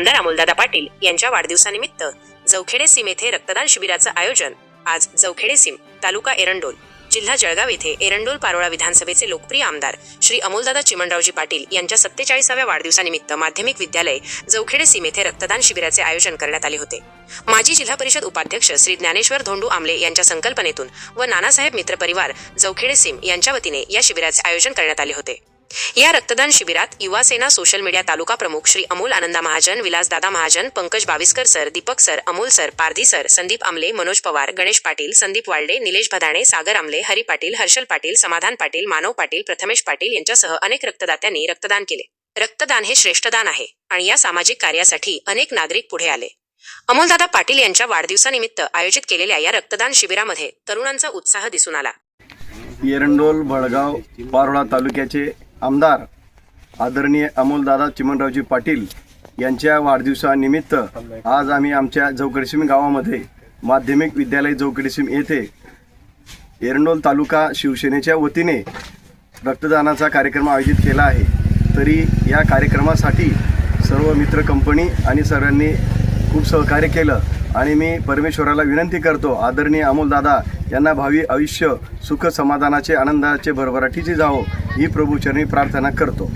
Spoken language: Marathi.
आमदार अमोलदादा पाटील यांच्या वाढदिवसानिमित्त जवखेडे सीम येथे रक्तदान शिबिराचं आयोजन. आज जवखेडे सीम तालुका एरंडोल जिल्हा जळगाव येथे एरंडोल पारोळा विधानसभेचे लोकप्रिय आमदार श्री अमोलदादा चिमणरावजी पाटील यांच्या सत्तेचाळीसाव्या वाढदिवसानिमित्त माध्यमिक विद्यालय जवखेडे सीम येथे रक्तदान शिबिराचे आयोजन करण्यात आले होते. माजी जिल्हा परिषद उपाध्यक्ष श्री ज्ञानेश्वर धोंडू आमले यांच्या संकल्पनेतून व नानासाहेब मित्र परिवार जवखेडे सीम यांच्या वतीने या शिबिराचे आयोजन करण्यात आले होते. या रक्तदान शिबिरात युवा सेना सोशल मीडिया तालुका प्रमुख Shri Amol Ananda Mahajan Vilasdada Mahajan Pankaj Baviskar sir Deepak sir Amol sir Pardhi sir Sandeep Amle Manoj Pawar Ganesh Patil Sandeep वाल्डे Nilesh Bhadane सागर आमले हरी पाटील हर्षल पाटील समाधान पाटील मानव पाटील प्रथमेश पाटील यांच्यासह अनेक रक्तदात्यांनी रक्तदान केले. रक्तदान हे श्रेष्ठदान आहे आणि या सामाजिक कार्यासाठी अनेक नागरिक पुढे आले. अमोलदादा पाटील यांच्या वाढदिवसानिमित्त आयोजित केलेल्या या रक्तदान शिबिरामध्ये तरुणांचा उत्साह दिसून आला. येरंडोल भडगाव पारोळा तालुक्याचे आमदार आदरणीय अमोलदादा चिमणरावजी पाटील यांच्या वाढदिवसानिमित्त आज आम्ही आमच्या जवकडसिम गावामध्ये माध्यमिक विद्यालय जवकडसिम येथे एरंडोल तालुका शिवसेनेच्या वतीने रक्तदानाचा कार्यक्रम आयोजित केला आहे. तरी या कार्यक्रमासाठी सर्व मित्र कंपनी आणि सर्वांनी खूप सहकार्य केलं. आणि मी परमेश्वराला विनंती करतो आदरणीय अमोलदादा यांना भावी आयुष्य सुख समाधानाचे आनंदाचे भरभराटीचे जावो ही प्रभूचरणी प्रार्थना करतो.